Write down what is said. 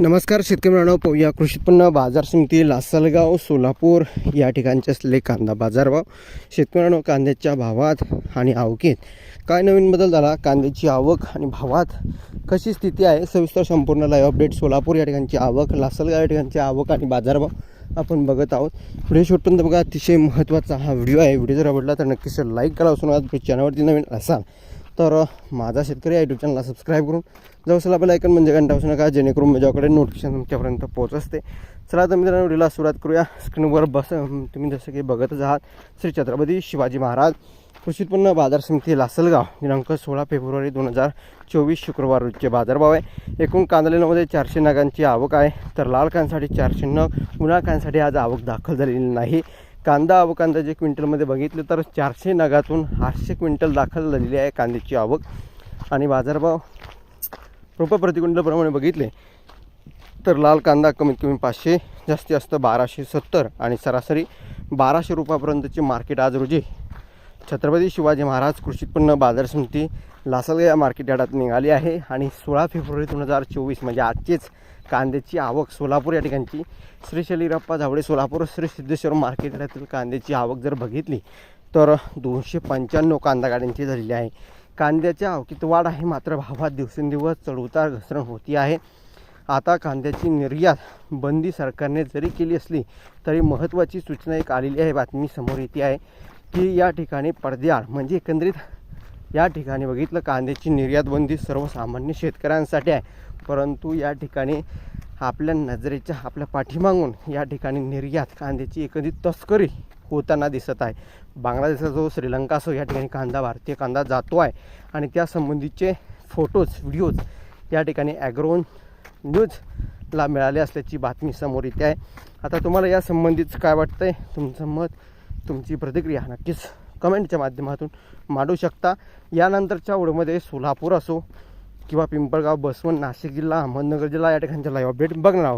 नमस्कार शेतकरी मित्रांनो पाहूया कृषी उत्पन्न बाजार समिती लासलगाव सोलापूर या ठिकाणचे असलेले कांदा बाजारभाव शेतकऱ्यांनो कांद्याच्या भावात आणि आवकेत काय नवीन बदल झाला? कांद्याची आवक आणि भावात कशी स्थिती आहे? सविस्तर संपूर्ण लाईव्ह अपडेट सोलापूर या ठिकाणची आवक लासलगाव या ठिकाणची आवक आणि बाजारभाव आपण बघत आहोत. व्हिडिओ शेवटपर्यंत बघा अतिशय महत्त्वाचा हा व्हिडिओ आहे. व्हिडिओ जर आवडला तर नक्कीच लाईक करा. असून आज चॅनलवरती नवीन असाल तर माझा शेतकरी यूट्यूब चॅनलला सबस्क्राईब करून जवळ चला आपल्याला म्हणजे घंटा असू नका जेणेकरून माझ्याकडे नोटिफिकेशन तुमच्यापर्यंत पोहोच असते चला तर मित्रांनो व्हिडिओला सुरुवात करूया. स्क्रीनवर बस तुम्ही जसं की बघतच आहात श्री छत्रपती शिवाजी महाराज कृषी उत्पन्न बाजार समिती लासलगाव दिनांक सोळा फेब्रुवारी दोन हजार चोवीस शुक्रवार रोजचे बाजारभाव आहे. एकूण कांदलेल्यामध्ये चारशे नगांची आवक आहे. तर लाल कांसाठी चारशे नग उन्हाळ कांसाठी आज आवक दाखल झालेली नाही. कांदा आवक अंदाजे क्विंटलमध्ये बघितलं तर चारशे नगातून आठशे क्विंटल दाखल झालेली आहे कांद्याची आवक. आणि बाजारभाव रुपये प्रति क्विंटलप्रमाणे बघितले तर लाल कांदा कमीत कमी पाचशे जास्तीत जास्त बाराशे सत्तर आणि सरासरी बाराशे रुपयापर्यंतचे मार्केट आज रोजी छत्रपती शिवाजी महाराज कृषी उत्पन्न बाजार समिती लासलगा या मार्केट यार्डात निघाली आहे. आणि सोळा फेब्रुवारी दोन हजार चोवीस म्हणजे आजचीच कांद्याची आवक सोलापूर या ठिकाणची. श्री शलीरप्पा झावडे सोलापूर श्री सिद्धेश्वर मार्केट यार्डातील कांद्याची आवक जर बघितली तर दोनशे पंच्याण्णव कांदा गाड्यांची झालेली आहे. कांद्याच्या आवकीत वाढ आहे मात्र भावात दिवसेंदिवस चढउतार घसरण होती आहे. आता कांद्याची निर्यात बंदी सरकारने जरी केली असली तरी महत्त्वाची सूचना एक आलेली आहे बातमी समोर येते आहे. की या ठिकाणी पडद्याआड म्हणजे एकंदरीत या ठिकाणी बघितलं कांद्याची निर्यात बंदी सर्वसामान्य शेतकऱ्यांसाठी आहे. परंतु या ठिकाणी आपल्या नजरेच्या आपल्या पाठीमागून या ठिकाणी निर्यात कांद्याची एकंदरीत तस्करी होताना दिसत आहे. बांगलादेशाचा जो श्रीलंका असो या ठिकाणी कांदा भारतीय कांदा जातो आहे. आणि त्यासंबंधीचे फोटोज व्हिडिओज या ठिकाणी ॲग्रोन न्यूजला मिळाले असल्याची बातमी समोर येते आहे. आता तुम्हाला यासंबंधीच काय वाटतं आहे तुमचं मत तुमची प्रतिक्रिया नक्कीच कमेंटच्या माध्यमातून मांडू शकता. यानंतरच्या ओळमध्ये सोलापूर असो किंवा पिंपळगाव बसवण नाशिक जिल्हा अहमदनगर जिल्हा या ठिकाणच्या लाईव्ह अपडेट बघणार आहोत.